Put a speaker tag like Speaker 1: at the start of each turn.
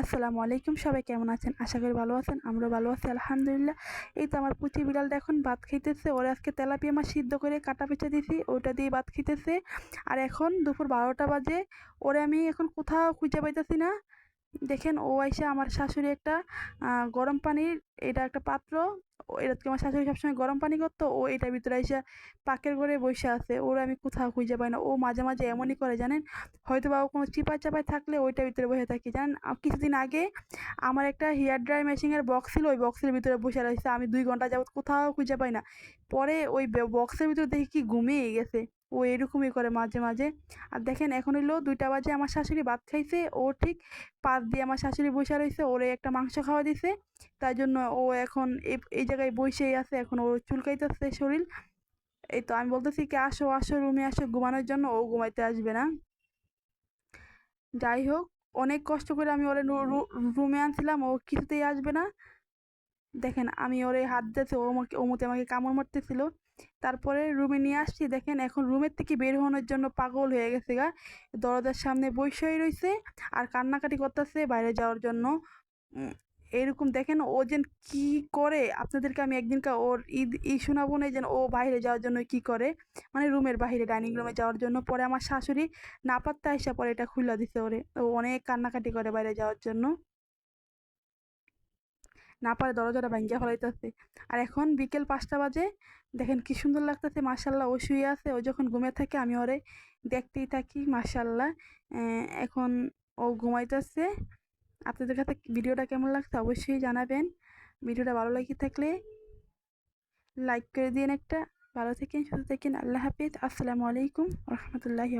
Speaker 1: আসসালামু আলাইকুম, সবাই কেমন আছেন? আশা করি ভালো আছেন আমরা ভালো আছি, আলহামদুলিল্লাহ। এই তো আমার পুচি বিড়ালটা এখন ভাত খাইতেছে, ওরা আজকে তেলাপিয়া আমার সিদ্ধ করে কাটা পেঁচা দিছি ওটা দিয়ে ভাত খাইতেছে। আর এখন দুপুর বারোটা বাজে, ওরে আমি এখন কোথাও খুঁজে পাইতেছি না। দেখেন ও এসে আমার শাশুড়ি একটা গরম পানির এটা একটা পাত্র এটা আমার শাশুড়ি সবসময় গরম পানি করতো? ও এটার ভিতরে এসে পাকের ঘরে বসে আছে, ওর আমি কোথাও খুঁজে পাই না। ও মাঝে মাঝে এমনই করে জানেন হয়তো বা ও কোনো চিপায় চাপায় থাকলে ওইটার ভিতরে বসে থাকি। জানেন কিছুদিন আগে আমার একটা হেয়ার ড্রাই মেশিনের বক্স ছিল, ওই বক্সের ভিতরে বসে রয়েছে, আমি দুই ঘণ্টা যাবত কোথাও খুঁজে পাই না। পরে ওই বক্সের ভিতরে দেখি কি ঘুমিয়ে গেছে। ও এরকমই করে মাঝে মাঝে। আর দেখেন, এখন হইল দুইটা বাজে, আমার শাশুড়ি ভাত খাইছে, ও ঠিক পাত দিয়ে আমার শাশুড়ি বসে রয়েছে ওরে একটা মাংস খাওয়া দিছে। তাই জন্য ও এখন এই জায়গায় বসেই আছে, এখন ও চুলকাইতেছে শরীর। এই তো আমি বলতেছি কি, আসো আসো রুমে, আসো, ঘুমানোর জন্য, ও ঘুমাইতে আসবে না। যাই হোক, অনেক কষ্ট করে আমি ওরে রুমে আনছিলাম, ও কিছুতেই আসবে না। দেখেন, আমি ওরে হাত দিয়েছি ও আমাকে, ও মতে আমাকে কামড় মারতেছিল। তারপরে রুমে নিয়ে আসছি, দেখেন এখন রুমের থেকে বের হওয়ার জন্য পাগল হয়ে গেছে গা। দরজার সামনে বসেই রয়েছে আর কান্নাকাটি করতেছে বাইরে যাওয়ার জন্য। এরকম দেখেন, ও যেন কি করে? আপনাদেরকে আমি একদিনকা ওর ঈদ ই শোনাবো না যেন ও বাইরে যাওয়ার জন্য কি করে? মানে রুমের বাইরে, ডাইনিং রুমে যাওয়ার জন্য। পরে আমার শাশুড়ি না পাত্তা এসে পরে এটা খুলে দিছে ওরে। ও অনেক কান্নাকাটি করে বাইরে যাওয়ার জন্য। না পারে দরজাটা ভাঙ্গিয়া ফেলাইতেছে। আর এখন বিকেল পাঁচটা বাজে, দেখেন কি সুন্দর লাগতেছে মার্শাল্লাহ ও শুয়ে আছে, ও যখন ঘুমিয়ে থাকে আমি ওরে দেখতেই থাকি মার্শাল্লাহ এখন ও ঘুমাইতেছে। আপনাদের কাছে ভিডিওটা কেমন লাগছে অবশ্যই জানাবেন। ভিডিওটা ভালো লাগে থাকলে লাইক করে দিন একটা। ভালো থেকেন, সুস্থ থাকেন, আল্লাহ হাফিজ। আসসালামু আলাইকুম রহমতুল্লাহি